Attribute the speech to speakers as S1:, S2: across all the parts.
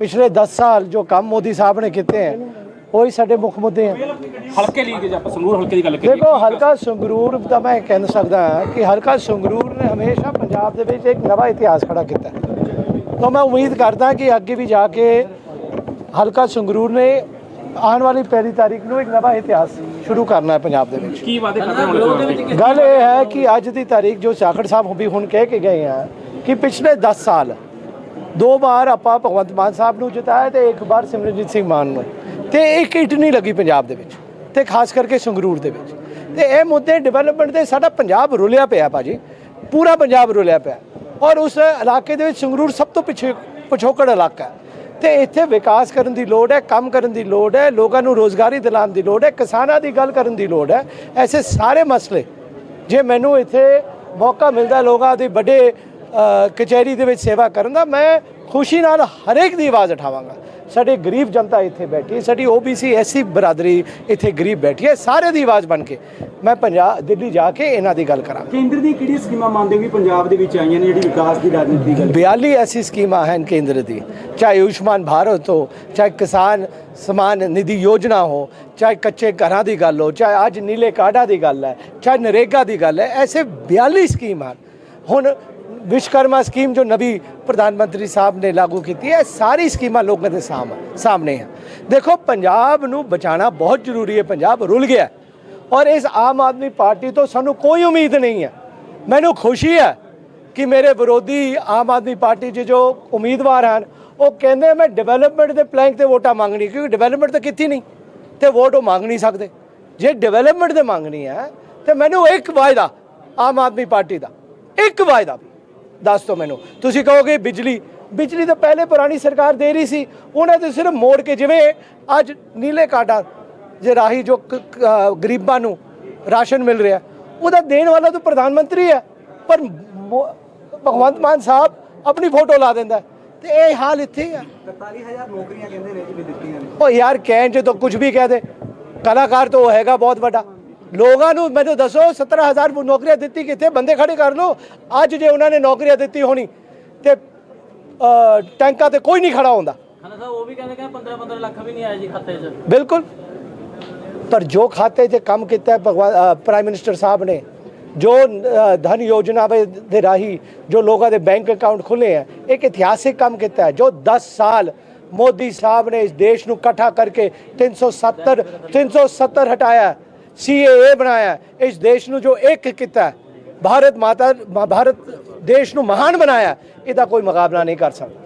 S1: ਪਿਛਲੇ 10 ਸਾਲ ਜੋ ਕੰਮ ਮੋਦੀ ਸਾਹਿਬ ਨੇ ਕੀਤੇ ਹੈ ਉਹੀ ਸਾਡੇ ਮੁੱਖ ਮੁੱਦੇ ਹਨ
S2: ਹਲਕੇ ਲਈ ਜੇ ਆਪਾਂ ਸੰਗਰੂਰ ਹਲਕੇ ਦੀ ਗੱਲ ਕਰੀਏ।
S1: ਦੇਖੋ ਹਲਕਾ ਸੰਗਰੂਰ ਦਾ ਮੈਂ ਕਹਿ ਸਕਦਾ ਹਾਂ ਕਿ ਹਲਕਾ ਸੰਗਰੂਰ ਨੇ ਹਮੇਸ਼ਾ ਪੰਜਾਬ ਦੇ ਵਿੱਚ ਇੱਕ ਨਵਾਂ ਇਤਿਹਾਸ ਖੜਾ ਕੀਤਾ ਹੈ। ਤਾਂ ਮੈਂ ਉਮੀਦ ਕਰਦਾ ਕਿ ਅੱਗੇ ਵੀ ਜਾ ਕੇ ਹਲਕਾ ਸੰਗਰੂਰ ਨੇ ਆਉਣ ਵਾਲੀ ਪਹਿਲੀ ਤਾਰੀਖ ਨੂੰ ਇੱਕ ਨਵਾਂ ਇਤਿਹਾਸ ਸ਼ੁਰੂ ਕਰਨਾ ਹੈ ਪੰਜਾਬ ਦੇ ਵਿੱਚ।
S2: ਕੀ ਵਾਅਦੇ ਕਰਦੇ ਹੁਣ
S1: ਗੱਲ ਇਹ ਹੈ ਕਿ ਅੱਜ ਦੀ ਤਾਰੀਖ ਜੋ ਚਾਖੜ ਸਾਹਿਬ ਵੀ ਹੁਣ ਕਹਿ ਕੇ ਗਏ ਆ ਕਿ ਪਿਛਲੇ 10 ਸਾਲ ਦੋ ਵਾਰ ਆਪਾਂ ਭਗਵੰਤ ਮਾਨ ਸਾਹਿਬ ਨੂੰ ਜਿਤਾਇਆ ਤੇ ਇੱਕ ਵਾਰ ਸਿਮਰਨਜੀਤ ਸਿੰਘ ਮਾਨ ਨੂੰ। ਤੇ ਇੱਕ ਇੱਟ ਨਹੀਂ ਲੱਗੀ ਪੰਜਾਬ ਦੇ ਵਿੱਚ ਤੇ ਖਾਸ ਕਰਕੇ ਸੰਗਰੂਰ ਦੇ ਵਿੱਚ। ਤੇ ਇਹ ਮੁੱਦੇ ਡਿਵੈਲਪਮੈਂਟ ਦੇ ਸਾਡਾ ਪੰਜਾਬ ਰੁਲਿਆ ਪਿਆ ਭਾਜੀ। ਪੂਰਾ ਪੰਜਾਬ ਰੁਲਿਆ ਪਿਆ। ਔਰ ਉਸ ਇਲਾਕੇ ਦੇ ਵਿੱਚ ਸੰਗਰੂਰ ਸਭ ਤੋਂ ਪਿੱਛੇ ਪਿਛੋਕੜ ਇਲਾਕਾ ਹੈ। ਤੇ ਇੱਥੇ ਵਿਕਾਸ ਕਰਨ ਦੀ ਲੋੜ ਹੈ, ਕੰਮ ਕਰਨ ਦੀ ਲੋੜ ਹੈ, ਲੋਕਾਂ ਨੂੰ ਰੋਜ਼ਗਾਰੀ ਦਿਲਾਉਣ ਦੀ ਲੋੜ ਹੈ, ਕਿਸਾਨਾਂ ਦੀ ਗੱਲ ਕਰਨ ਦੀ ਲੋੜ ਹੈ। ਐਸੇ ਸਾਰੇ ਮਸਲੇ ਜੇ ਮੈਨੂੰ ਇੱਥੇ ਮੌਕਾ ਮਿਲਦਾ ਲੋਕਾਂ ਦੇ ਵੱਡੇ ਕਚਹਿਰੀ ਦੇ ਵਿੱਚ ਸੇਵਾ ਕਰਨ ਦਾ ਮੈਂ ਖੁਸ਼ੀ ਨਾਲ ਹਰੇਕ ਦੀ ਆਵਾਜ਼ ਉਠਾਵਾਂਗਾ। ਸਾਡੇ ਗਰੀਬ ਜਨਤਾ ਇੱਥੇ ਬੈਠੀ ਹੈ, ਸਾਡੀ ਓਬੀਸੀ ਐਸਸੀ ਬਰਾਦਰੀ ਇੱਥੇ ਗਰੀਬ ਬੈਠੀ ਹੈ ਸਾਰੇ ਦੀ ਆਵਾਜ਼ ਬਣ ਕੇ। ਮੈਂ ਪੰਜਾਬ ਦਿੱਲੀ ਜਾ ਕੇ ਇਹਨਾਂ ਦੀ ਗੱਲ ਕਰਾਂਗਾ।
S3: ਕੇਂਦਰ ਦੀ ਕਿਹੜੀ ਸਕੀਮਾਂ ਮੰਨਦੇ ਹੋ ਵੀ ਪੰਜਾਬ ਦੇ ਵਿੱਚ ਆਈਆਂ ਨੇ ਜਿਹੜੀ ਵਿਕਾਸ ਦੀ ਰਾਜਨੀਤੀ ਦੀ ਗੱਲ?
S1: 42 ਐਸੀ ਸਕੀਮਾਂ ਹਨ ਕੇਂਦਰ ਦੀ। ਚਾਹੇ ਆਯੁਸ਼ਮਾਨ ਭਾਰਤ ਹੋ ਚਾਹੇ ਕਿਸਾਨ ਸਮਾਨ ਨਿਧੀ ਯੋਜਨਾ ਹੋ ਚਾਹੇ ਕੱਚੇ ਘਰਾਂ ਦੀ ਗੱਲ ਹੋ ਚਾਹੇ ਅੱਜ ਨੀਲੇ ਕਾਰਡਾਂ ਦੀ ਗੱਲ ਹੈ ਚਾਹੇ ਨਰੇਗਾ ਦੀ ਗੱਲ ਹੈ ਐਸੇ 42 ਸਕੀਮ ਹੁਣ ਵਿਸ਼ਕਰਮਾ ਸਕੀਮ ਜੋ ਨਵੀਂ ਪ੍ਰਧਾਨ ਮੰਤਰੀ ਸਾਹਿਬ ਨੇ ਲਾਗੂ ਕੀਤੀ ਹੈ ਸਾਰੀ ਸਕੀਮਾਂ ਲੋਕਾਂ ਦੇ ਸਾਹਮ- ਸਾਹਮਣੇ ਹੈ ਦੇਖੋ ਪੰਜਾਬ ਨੂੰ ਬਚਾਉਣਾ ਬਹੁਤ ਜ਼ਰੂਰੀ ਹੈ ਪੰਜਾਬ ਰੁਲ ਗਿਆ ਔਰ ਇਸ ਆਮ ਆਦਮੀ ਪਾਰਟੀ ਤੋਂ ਸਾਨੂੰ ਕੋਈ ਉਮੀਦ ਨਹੀਂ ਹੈ ਮੈਨੂੰ ਖੁਸ਼ੀ ਹੈ ਕਿ ਮੇਰੇ ਵਿਰੋਧੀ ਆਮ ਆਦਮੀ ਪਾਰਟੀ 'ਚ ਜੋ ਉਮੀਦਵਾਰ ਹਨ ਉਹ ਕਹਿੰਦੇ ਮੈਂ ਡਿਵੈਲਪਮੈਂਟ ਦੇ ਪਲੈਂਕ ਤੇ ਵੋਟਾਂ ਮੰਗਣੀ ਕਿਉਂਕਿ ਡਿਵੈਲਪਮੈਂਟ ਤਾਂ ਕੀਤੀ ਨਹੀਂ ਤੇ ਵੋਟ ਉਹ ਮੰਗ ਨਹੀਂ ਸਕਦੇ ਜੇ ਡਿਵੈਲਪਮੈਂਟ ਦੇ ਮੰਗਣੀ ਹੈ ਤੇ ਮੈਨੂੰ ਇੱਕ ਵਾਅਦਾ ਆਮ ਆਦਮੀ ਪਾਰਟੀ ਦਾ ਇੱਕ ਵਾਅਦਾ ਵੀ ਦੱਸ ਦਿਓ ਮੈਨੂੰ। ਤੁਸੀਂ ਕਹੋਗੇ ਬਿਜਲੀ। ਬਿਜਲੀ ਤਾਂ ਪਹਿਲੇ ਪੁਰਾਣੀ ਸਰਕਾਰ ਦੇ ਰਹੀ ਸੀ। ਉਹਨਾਂ ਤੇ ਸਿਰਫ ਮੋੜ ਕੇ ਜਿਵੇਂ ਅੱਜ ਨੀਲੇ ਕਾਰਡਾਂ ਜੇ ਰਾਹੀ ਜੋ ਗਰੀਬਾਂ ਨੂੰ ਰਾਸ਼ਨ ਮਿਲ ਰਿਹਾ ਉਹਦਾ ਦੇਣ ਵਾਲਾ ਤਾਂ ਪ੍ਰਧਾਨ ਮੰਤਰੀ ਹੈ। ਪਰ ਭਗਵੰਤ ਮਾਨ ਸਾਹਿਬ ਆਪਣੀ ਫੋਟੋ ਲਾ ਦਿੰਦਾ। ਤੇ ਇਹ ਹਾਲ ਇੱਥੇ ਹੀ ਆ।
S3: 41000 ਨੌਕਰੀਆਂ ਕਹਿੰਦੇ ਨੇ ਜੀ ਦਿੱਤੀਆਂ ਨੇ।
S1: ਉਹ ਯਾਰ ਕਹਿਣ ਚ ਤਾਂ ਕੁਝ ਵੀ ਕਹਿ ਦੇ। ਕਲਾਕਾਰ ਤਾਂ ਉਹ ਹੈਗਾ ਬਹੁਤ ਵੱਡਾ। ਲੋਕਾਂ ਨੂੰ ਮੈਨੂੰ ਦੱਸੋ 17000 ਨੌਕਰੀਆਂ ਦਿੱਤੀ ਕਿੱਥੇ? ਬੰਦੇ ਖੜੇ ਕਰ ਲਓ। ਅੱਜ ਜੇ ਉਹਨਾਂ ਨੇ ਨੌਕਰੀਆਂ ਦਿੱਤੀ ਹੋਣੀ ਤੇ ਟੈਂਕਾਂ ਤੇ ਕੋਈ ਨਹੀਂ ਖੜਾ ਹੁੰਦਾ।
S4: ਖਾਨਾ ਸਾਹਿਬ ਉਹ ਵੀ ਕਹਿੰਦੇ ਕਿ 15 15 ਲੱਖ ਵੀ ਨਹੀਂ ਆਇਆ ਜੀ ਖਾਤੇ 'ਚ।
S1: ਬਿਲਕੁਲ। ਪਰ ਜੋ ਖਾਤੇ 'ਚ ਕੰਮ ਕੀਤਾ ਭਗਵਾਨ ਪ੍ਰਾਈਮ ਮਿਨਿਸਟਰ ਸਾਹਿਬ ਨੇ ਜੋ ਧਨ ਯੋਜਨਾ ਦੇ ਰਾਹੀਂ ਜੋ ਲੋਕਾਂ ਦੇ ਬੈਂਕ ਅਕਾਊਂਟ ਖੁੱਲੇ ਹੈ ਇੱਕ ਇਤਿਹਾਸਿਕ ਕੰਮ ਕੀਤਾ ਹੈ ਜੋ 10 ਸਾਲ ਮੋਦੀ ਸਾਹਿਬ ਨੇ ਇਸ ਦੇਸ਼ ਨੂੰ ਇਕੱਠਾ ਕਰਕੇ 370 370 ਹਟਾਇਆ ਸੀਏਏ ਬਣਾਇਆ ਹੈ। ਇਸ ਦੇਸ਼ ਨੂੰ ਜੋ ਇੱਕ ਕੀਤਾ ਹੈ, ਭਾਰਤ ਮਾਤਾ ਭਾਰਤ ਦੇਸ਼ ਨੂੰ ਮਹਾਨ ਬਣਾਇਆ ਹੈ, ਇਹਦਾ ਕੋਈ ਮੁਕਾਬਲਾ ਨਹੀਂ ਕਰ ਸਕਦਾ।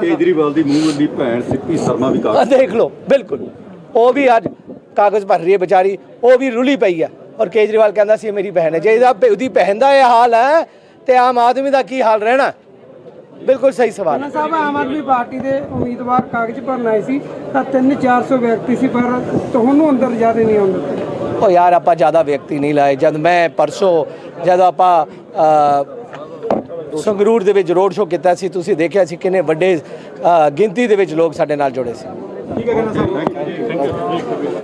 S5: ਕੇਜਰੀਵਾਲ ਦੀ ਮੂੰਹ ਵੱਡੀ ਭੈਣ ਸਿੱਪੀ ਸ਼ਰਮਾ ਵੀ ਕਾਫੀ
S1: ਦੇਖ ਲਓ ਬਿਲਕੁਲ। ਉਹ ਵੀ ਅੱਜ ਕਾਗਜ਼ ਭਰ ਰਹੀ ਹੈ ਵਿਚਾਰੀ ਉਹ ਵੀ ਰੁਲੀ ਪਈ ਆ ਔਰ ਕੇਜਰੀਵਾਲ ਕਹਿੰਦਾ ਸੀ ਇਹ ਮੇਰੀ ਭੈਣ ਹੈ। ਜੇ ਇਹਦਾ ਉਹਦੀ ਭੈਣ ਦਾ ਇਹ ਹਾਲ ਹੈ ਤੇ ਆਮ ਆਦਮੀ ਦਾ ਕੀ ਹਾਲ ਰਹਿਣਾ? ਬਿਲਕੁਲ ਸਹੀ ਸਵਾਲ ਹੈ।
S6: ਸਾਹਿਬ ਆਮ ਆਦਮੀ ਪਾਰਟੀ ਦੇ ਉਮੀਦਵਾਰ ਕਾਗਜ਼ ਭਰਨ ਆਏ ਸੀ ਤਾਂ 3-400 ਵਿਅਕਤੀ ਸੀ ਪਰ ਤੁਹਾਨੂੰ ਅੰਦਰ ਜ਼ਿਆਦਾ ਨਹੀਂ ਆਉਣ ਦਿੱਤੇ
S1: ਉਹ ਯਾਰ ਆਪਾਂ ਜ਼ਿਆਦਾ ਵਿਅਕਤੀ ਨਹੀਂ ਲਾਏ। ਜਦ ਮੈਂ ਪਰਸੋਂ ਜਦ ਆਪਾਂ ਸੰਗਰੂਰ ਦੇ ਵਿੱਚ ਰੋਡ ਸ਼ੋਅ ਕੀਤਾ ਸੀ ਤੁਸੀਂ ਦੇਖਿਆ ਸੀ ਕਿੰਨੇ ਵੱਡੇ ਗਿਣਤੀ ਦੇ ਵਿੱਚ ਲੋਕ ਸਾਡੇ ਨਾਲ ਜੁੜੇ ਸੀ।
S3: ਠੀਕ ਹੈ ਕਹਿੰਦਾ ਸਾਹਿਬ।